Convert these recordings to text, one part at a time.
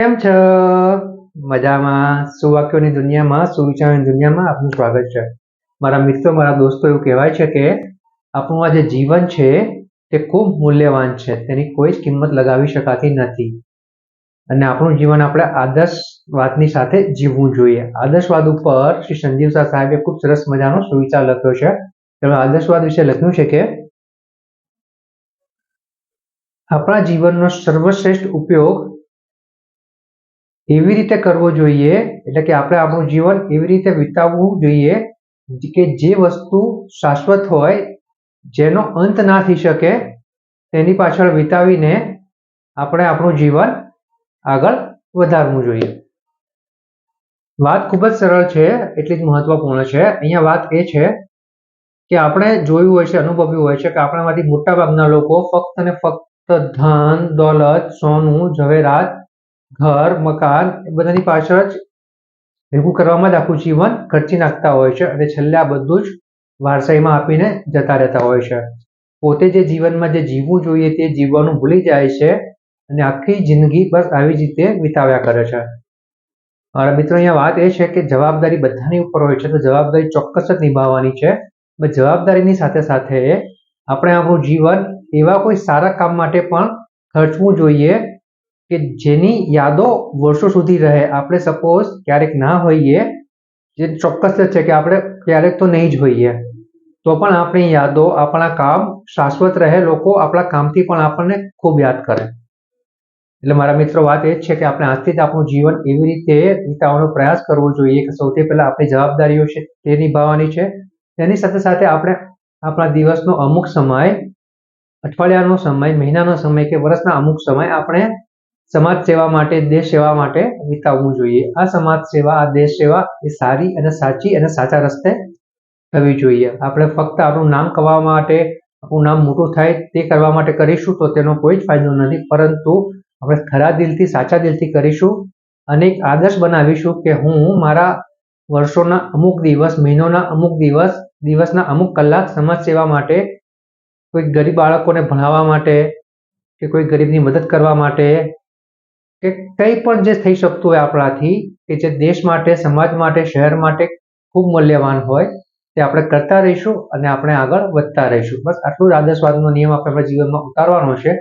કેમ છો? મજામાં. સુવાક્યોની દુનિયામાં સુવિચારોની દુનિયામાં આપનું સ્વાગત છે? મારા મિત્રો, મારા દોસ્તો, એવું કહેવાય છે કે આપણું આ જે જીવન છે, તે ખૂબ મૂલ્યવાન છે. તેની કોઈ જ કિંમત લગાવી શકાતી નથી. અને આપણું જીવન આપણે આદર્શવાદની સાથે જીવવું જોઈએ. આદર્શવાદ ઉપર શ્રી સંજીવ શાહ સાહેબે ખૂબ સરસ મજાનો સુવિચાર લખ્યો છે. તેમણે આદર્શવાદ વિશે લખ્યું છે કે આપણા જીવનનો સર્વશ્રેષ્ઠ ઉપયોગ એવી રીતે કરવો જોઈએ, એટલે કે આપણે આપણું જીવન એવી રીતે વિતાવવું જોઈએ કે જે વસ્તુ શાશ્વત હોય, જેનો અંત ના થઈ શકે, તેની પાછળ વિતાવીને આપણે આપણું જીવન આગળ વધારવું જોઈએ. વાત ખૂબ જ સરળ છે, એટલી જ મહત્વપૂર્ણ છે. અહીંયા વાત એ છે કે આપણે જોયું હોય છે, અનુભવ્યું હોય છે કે આપણામાંથી મોટાભાગના લોકો ફક્ત અને ફક્ત ધન, દોલત, સોનું, ઝવેરાત ઘર, મકાન, એ બધાની પાછળ જ ભેગું કરવામાં જ આખું જીવન ખર્ચી નાખતા હોય છે અને છેલ્લે આ બધું જ વારસાઈમાં આપીને જતા રહેતા હોય છે. પોતે જે જીવનમાં જે જીવવું જોઈએ તે જીવવાનું ભૂલી જાય છે અને આખી જિંદગી બસ આવી જ રીતે વિતાવ્યા કરે છે. મારા મિત્રો, અહીંયા વાત એ છે કે જવાબદારી બધાની ઉપર હોય છે તો જવાબદારી ચોક્કસ જ નિભાવવાની છે. જવાબદારીની સાથે સાથે આપણે આપણું જીવન એવા કોઈ સારા કામ માટે પણ ખર્ચવું જોઈએ કે જેની યાદો વર્ષો સુધી રહે. આપણે સપોઝ ક્યારેક ના હોઈએ, જે ચોક્કસ જ છે કે આપણે ક્યારેક તો નહીં જ હોઈએ, તો પણ આપણી યાદો, આપણા કામ શાશ્વત રહે. લોકો આપણા કામથી પણ આપણને ખૂબ યાદ કરે. એટલે મારા મિત્રો, વાત એ જ છે કે આપણે આજથી જ આપણું જીવન એવી રીતે વિતાવવાનો પ્રયાસ કરવો જોઈએ કે સૌથી પહેલા આપણી જવાબદારીઓ છે તે નિભાવવાની છે. તેની સાથે સાથે આપણે આપણા દિવસનો અમુક સમય, અઠવાડિયાનો સમય, મહિનાનો સમય કે વર્ષના અમુક સમય આપણે સમાજ સેવા માટે દેશ સેવા માટે વિતાવવું જોઈએ. આ સમાજ સેવા આ દેશ સેવા એ સારી અને સાચી અને સાચા રસ્તે થવી જોઈએ. આપણે ફક્ત આપણું નામ કમાવા માટે, આપણું નામ મોટું થાય તે કરવા માટે કરીશું તો તેનો કોઈ જ ફાયદો નથી. પરંતુ આપણે ખરા દિલથી, સાચા દિલથી કરીશું અને એક આદર્શ બનાવીશું કે હું મારા વર્ષોના અમુક દિવસ, મહિનોના અમુક દિવસ, દિવસના અમુક કલાક સમાજ સેવા માટે, કોઈ ગરીબ બાળકોને ભણાવવા માટે કે કોઈ ગરીબની મદદ કરવા માટે કે કંઈ પણ જે થઈ શકતું હોય આપણાથી, કે જે દેશ માટે, સમાજ માટે, શહેર માટે ખૂબ મૂલ્યવાન હોય, તે આપણે કરતા રહીશું અને આપણે આગળ વધતા રહીશું. બસ આટલું જ આદર્શવાદનો નિયમ આપણે આપણા જીવનમાં ઉતારવાનો છે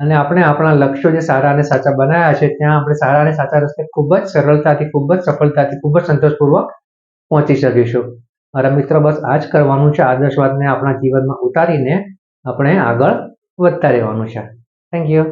અને આપણે આપણા લક્ષ્યો જે સારા અને સાચા બનાવ્યા છે, ત્યાં આપણે સારા અને સાચા રસ્તે ખૂબ જ સરળતાથી, ખૂબ જ સફળતાથી, ખૂબ જ સંતોષપૂર્વક પહોંચી શકીશું. મારા મિત્રો, બસ આ જ કરવાનું છે આદર્શવાદને આપણા જીવનમાં ઉતારીને આપણે આગળ વધતા રહેવાનું છે. Thank you